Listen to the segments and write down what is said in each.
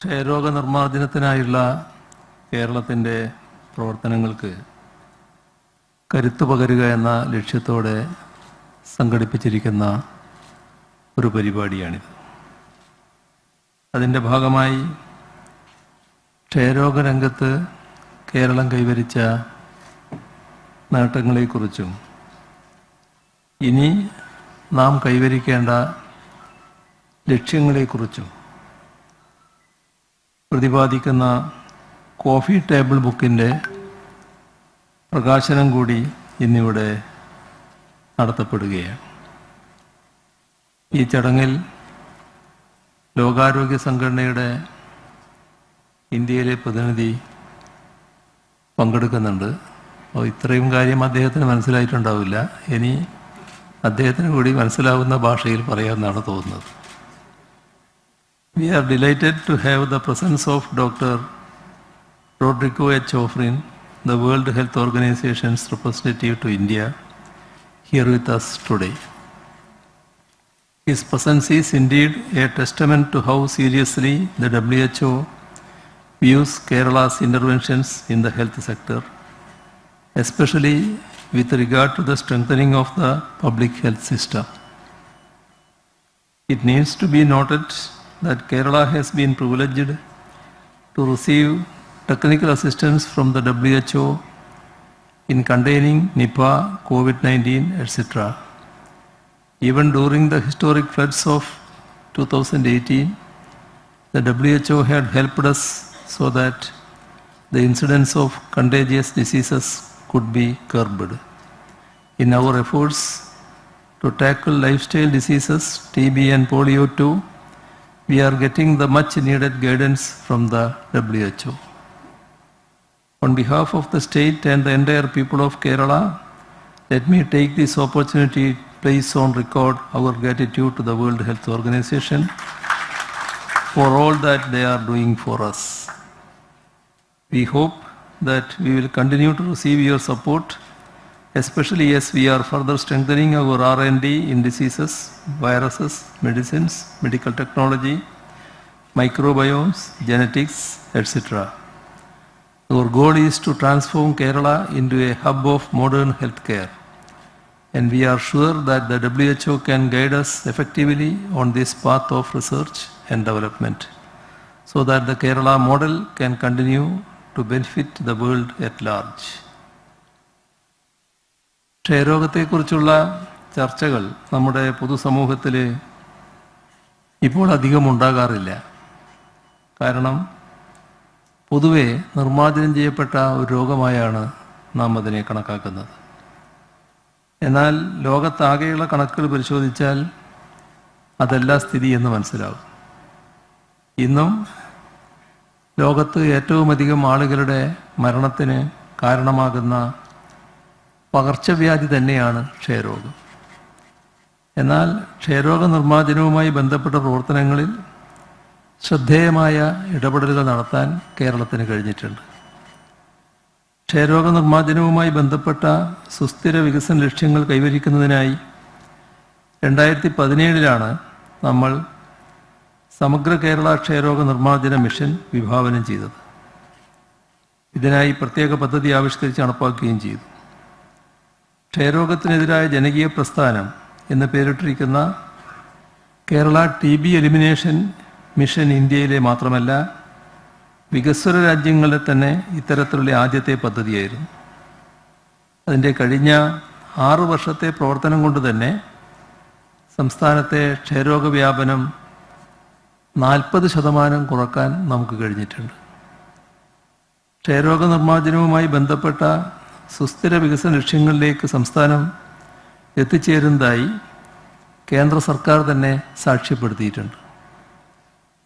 ക്ഷയരോഗ നിർമ്മാർജനത്തിനായുള്ള കേരളത്തിന്റെ പ്രവർത്തനങ്ങൾക്ക് കരുത്തു പകരുക എന്ന ലക്ഷ്യത്തോടെ സംഘടിപ്പിച്ചിരിക്കുന്ന ഒരു പരിപാടിയാണിത്. അതിന്റെ ഭാഗമായി ക്ഷയരോഗ രംഗത്ത് കേരളം കൈവരിച്ച നേട്ടങ്ങളെക്കുറിച്ചും ഇനി നാം കൈവരിക്കേണ്ട ലക്ഷ്യങ്ങളെക്കുറിച്ചും പ്രതിപാദിക്കുന്ന കോഫി ടേബിൾ ബുക്കിന്റെ പ്രകാശനം കൂടി ഇന്നിവിടെ നടത്തപ്പെടുകയാണ്. ഈ ചടങ്ങിൽ ലോകാരോഗ്യ സംഘടനയുടെ ഇന്ത്യയിലെ പ്രതിനിധി പങ്കെടുക്കുന്നുണ്ട്. അപ്പോൾ ഇത്രയും കാര്യം അദ്ദേഹത്തിന് മനസ്സിലായിട്ടുണ്ടാവില്ല. ഇനി അദ്ദേഹത്തിന് കൂടി മനസ്സിലാവുന്ന ഭാഷയിൽ പറയാമെന്നാണ് തോന്നുന്നത്. We are delighted to have the presence of Dr. Rodrigo H. Ofrin, the World Health Organization's representative to India, here with us today. His presence is indeed a testament to how seriously the WHO views Kerala's interventions in the health sector, especially with regard to the strengthening of the public health system. It needs to be noted that Kerala has been privileged to receive technical assistance from the WHO in containing Nipah, COVID-19, etc. Even during the historic floods of 2018, the WHO had helped us so that the incidence of contagious diseases could be curbed. In our efforts to tackle lifestyle diseases, TB and polio too, we are getting the much needed guidance from the WHO. On behalf of the state and the entire people of Kerala, let me take this opportunity to place on record our gratitude to the World Health Organization for all that they are doing for us. We hope that we will continue to receive your support, especially as we are further strengthening our R&D in diseases, viruses, medicines, medical technology, microbiomes, genetics, etc. Our goal is to transform Kerala into a hub of modern healthcare. And we are sure that the WHO can guide us effectively on this path of research and development so that the Kerala model can continue to benefit the world at large. ക്ഷയരോഗത്തെക്കുറിച്ചുള്ള ചർച്ചകൾ നമ്മുടെ പൊതുസമൂഹത്തിൽ ഇപ്പോൾ അധികം ഉണ്ടാകാറില്ല. കാരണം പൊതുവെ നിർമ്മാർജനം ചെയ്യപ്പെട്ട ഒരു രോഗമായാണ് നാം അതിനെ കണക്കാക്കുന്നത്. എന്നാൽ ലോകത്താകെയുള്ള കണക്കുകൾ പരിശോധിച്ചാൽ അതല്ല സ്ഥിതി എന്ന് മനസ്സിലാവും. ഇന്നും ലോകത്ത് ഏറ്റവുമധികം ആളുകളുടെ മരണത്തിന് കാരണമാകുന്ന പകർച്ചവ്യാധി തന്നെയാണ് ക്ഷയരോഗം. എന്നാൽ ക്ഷയരോഗ നിർമ്മാർജനവുമായി ബന്ധപ്പെട്ട പ്രവർത്തനങ്ങളിൽ ശ്രദ്ധേയമായ ഇടപെടലുകൾ നടത്താൻ കേരളത്തിന് കഴിഞ്ഞിട്ടുണ്ട്. ക്ഷയരോഗ നിർമ്മാർജനവുമായി ബന്ധപ്പെട്ട സുസ്ഥിര വികസന ലക്ഷ്യങ്ങൾ കൈവരിക്കുന്നതിനായി രണ്ടായിരത്തി പതിനേഴിലാണ് നമ്മൾ സമഗ്ര കേരള ക്ഷയരോഗ നിർമ്മാർജന മിഷൻ വിഭാവനം ചെയ്തത്. ഇതിനായി പ്രത്യേക പദ്ധതി ആവിഷ്കരിച്ച് നടപ്പാക്കുകയും ചെയ്തു. ക്ഷയരോഗത്തിനെതിരായ ജനകീയ പ്രസ്ഥാനം എന്ന് പേരിട്ടിരിക്കുന്ന Kerala T B elimination mission ഇന്ത്യയിലെ മാത്രമല്ല വികസ്വര രാജ്യങ്ങളിലെ തന്നെ ഇത്തരത്തിലുള്ള ആദ്യത്തെ പദ്ധതിയായിരുന്നു. അതിന്റെ കഴിഞ്ഞ ആറു വർഷത്തെ പ്രവർത്തനം കൊണ്ട് തന്നെ സംസ്ഥാനത്തെ ക്ഷയരോഗ വ്യാപനം നാൽപ്പത് ശതമാനം കുറയ്ക്കാൻ നമുക്ക് കഴിഞ്ഞിട്ടുണ്ട്. ക്ഷയരോഗ നിർമ്മാർജനവുമായി ബന്ധപ്പെട്ട സുസ്ഥിര വികസന ലക്ഷ്യങ്ങളിലേക്ക് സംസ്ഥാനം എത്തിച്ചേരുന്നതായി കേന്ദ്ര സർക്കാർ തന്നെ സാക്ഷ്യപ്പെടുത്തിയിട്ടുണ്ട്.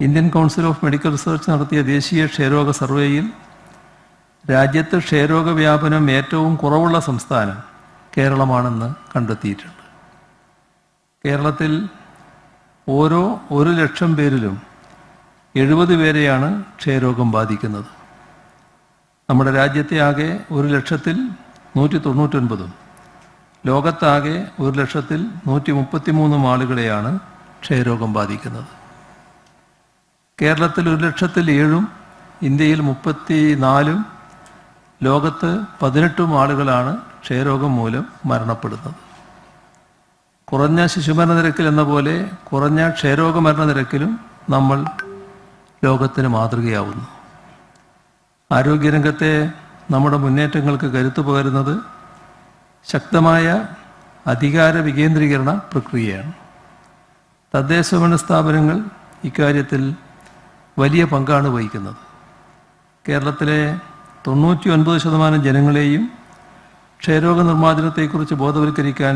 Indian Council of Medical Research നടത്തിയ ദേശീയ ക്ഷയരോഗ സർവേയിൽ രാജ്യത്ത് ക്ഷയരോഗ വ്യാപനം ഏറ്റവും കുറവുള്ള സംസ്ഥാനം കേരളമാണെന്ന് കണ്ടെത്തിയിട്ടുണ്ട്. കേരളത്തിൽ ഓരോ ഒരു ലക്ഷം പേരിലും എഴുപത് പേരെയാണ് ക്ഷയരോഗം ബാധിക്കുന്നത്. നമ്മുടെ രാജ്യത്തെ ആകെ ഒരു ലക്ഷത്തിൽ നൂറ്റി തൊണ്ണൂറ്റൊൻപതും ലോകത്താകെ ഒരു ലക്ഷത്തിൽ നൂറ്റി മുപ്പത്തിമൂന്നും ആളുകളെയാണ് ക്ഷയരോഗം ബാധിക്കുന്നത്. കേരളത്തിൽ ഒരു ലക്ഷത്തിൽ ഏഴും ഇന്ത്യയിൽ മുപ്പത്തി നാലും ലോകത്ത് പതിനെട്ടും ആളുകളാണ് ക്ഷയരോഗം മൂലം മരണപ്പെടുന്നത്. കുറഞ്ഞ ശിശുമരണ നിരക്കിൽ എന്ന പോലെ കുറഞ്ഞ ക്ഷയരോഗ മരണ നിരക്കിലും നമ്മൾ ലോകത്തിന് മാതൃകയാവുന്നു. ആരോഗ്യരംഗത്തെ നമ്മുടെ മുന്നേറ്റങ്ങൾക്ക് കരുത്തു പകരുന്നത് ശക്തമായ അധികാര വികേന്ദ്രീകരണ പ്രക്രിയയാണ്. തദ്ദേശഭരണ സ്ഥാപനങ്ങൾ ഇക്കാര്യത്തിൽ വലിയ പങ്കാണ് വഹിക്കുന്നത്. കേരളത്തിലെ തൊണ്ണൂറ്റി ഒൻപത് ശതമാനം ജനങ്ങളെയും ക്ഷയരോഗ നിർമ്മാർജനത്തെക്കുറിച്ച് ബോധവൽക്കരിക്കാൻ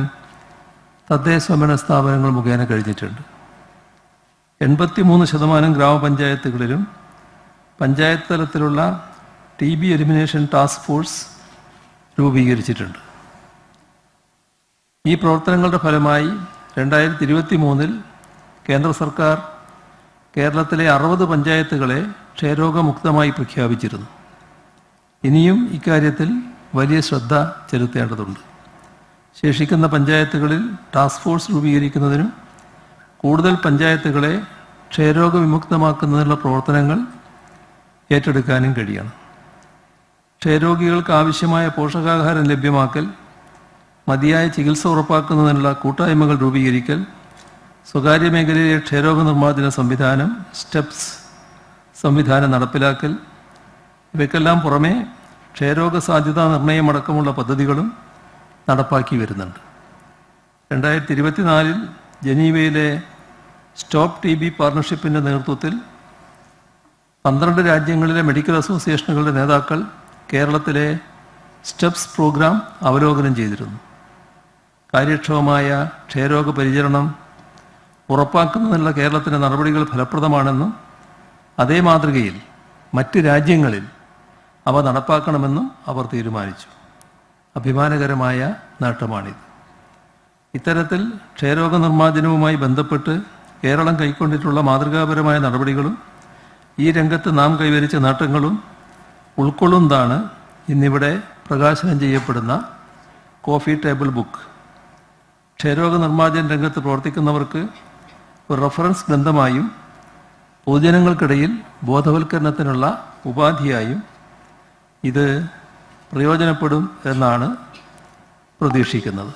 തദ്ദേശഭരണ സ്ഥാപനങ്ങൾ മുഖേന കഴിഞ്ഞിട്ടുണ്ട്. എൺപത്തി മൂന്ന് ശതമാനം ഗ്രാമപഞ്ചായത്തുകളിലും പഞ്ചായത്ത് തലത്തിലുള്ള T B elimination task force രൂപീകരിച്ചിട്ടുണ്ട്. ഈ പ്രവർത്തനങ്ങളുടെ ഫലമായി രണ്ടായിരത്തി ഇരുപത്തി മൂന്നിൽ കേന്ദ്ര സർക്കാർ കേരളത്തിലെ അറുപത് പഞ്ചായത്തുകളെ ക്ഷയരോഗമുക്തമായി പ്രഖ്യാപിച്ചിരുന്നു. ഇനിയും ഇക്കാര്യത്തിൽ വലിയ ശ്രദ്ധ ചെലുത്തേണ്ടതുണ്ട്. ശേഷിക്കുന്ന പഞ്ചായത്തുകളിൽ ടാസ്ക് ഫോഴ്സ് രൂപീകരിക്കുന്നതിനും കൂടുതൽ പഞ്ചായത്തുകളെ ക്ഷയരോഗ വിമുക്തമാക്കുന്നതിനുള്ള പ്രവർത്തനങ്ങൾ ഏറ്റെടുക്കാനും കഴിയണം. ക്ഷയരോഗികൾക്ക് ആവശ്യമായ പോഷകാഹാരം ലഭ്യമാക്കൽ മതിയായ ചികിത്സ ഉറപ്പാക്കുന്നതിനുള്ള കൂട്ടായ്മകൾ രൂപീകരിക്കൽ സ്വകാര്യ മേഖലയിലെ ക്ഷയരോഗ നിർമ്മാർജന സംവിധാനം സ്റ്റെപ്സ് സംവിധാനം നടപ്പിലാക്കൽ. ഇവയ്ക്കെല്ലാം പുറമെ ക്ഷയരോഗ സാധ്യതാ നിർണയമടക്കമുള്ള പദ്ധതികളും നടപ്പാക്കി വരുന്നുണ്ട്. രണ്ടായിരത്തി ഇരുപത്തിനാലിൽ ജനീവയിലെ സ്റ്റോപ്പ് ടി ബി പാർട്ണർഷിപ്പിന്റെ നേതൃത്വത്തിൽ പന്ത്രണ്ട് രാജ്യങ്ങളിലെ മെഡിക്കൽ അസോസിയേഷനുകളുടെ നേതാക്കൾ കേരളത്തിലെ സ്റ്റെപ്സ് പ്രോഗ്രാം അവലോകനം ചെയ്തിരുന്നു. കാര്യക്ഷമമായ ക്ഷയരോഗ പരിചരണം ഉറപ്പാക്കുന്നതിനുള്ള കേരളത്തിന്റെ നടപടികൾ ഫലപ്രദമാണെന്നും അതേ മാതൃകയിൽ മറ്റ് രാജ്യങ്ങളിൽ അവ നടപ്പാക്കണമെന്നും അവർ തീരുമാനിച്ചു. അഭിമാനകരമായ നേട്ടമാണിത്. ഇത്തരത്തിൽ ക്ഷയരോഗ നിർമ്മാർജനവുമായി ബന്ധപ്പെട്ട് കേരളം കൈക്കൊണ്ടിട്ടുള്ള മാതൃകാപരമായ നടപടികളും ഈ രംഗത്ത് നാം കൈവരിച്ച നേട്ടങ്ങളും ഉൾക്കൊള്ളുന്നതാണ് ഇന്നിവിടെ പ്രകാശനം ചെയ്യപ്പെടുന്ന കോഫി ടേബിൾ ബുക്ക്. ക്ഷയരോഗ നിർമ്മാർജന രംഗത്ത് പ്രവർത്തിക്കുന്നവർക്ക് ഒരു റഫറൻസ് ഗ്രന്ഥമായും പൊതുജനങ്ങൾക്കിടയിൽ ബോധവൽക്കരണത്തിനുള്ള ഉപാധിയായും ഇത് പ്രയോജനപ്പെടും എന്നാണ് പ്രതീക്ഷിക്കുന്നത്.